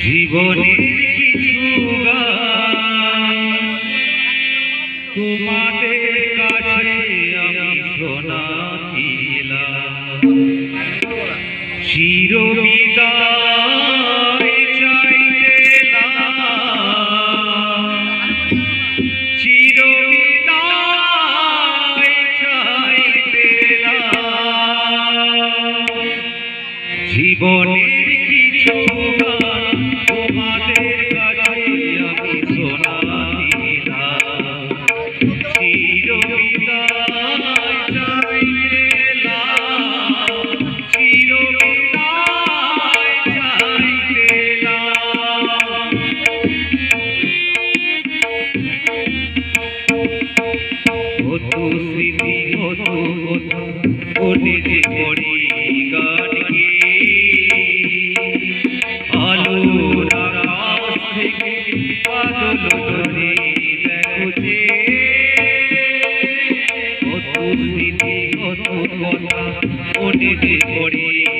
জীবনের কিছু কাছে আমি শোনা চিরবিদায় জীবনের কিছু তোমাদের কাছে স্মৃতি কত কথা মনে যে করি পড়ি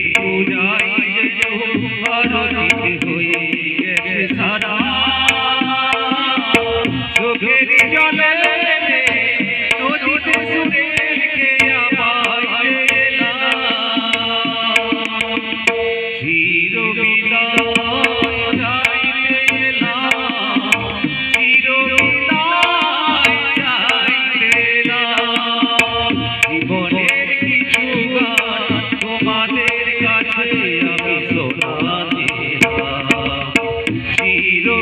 y lo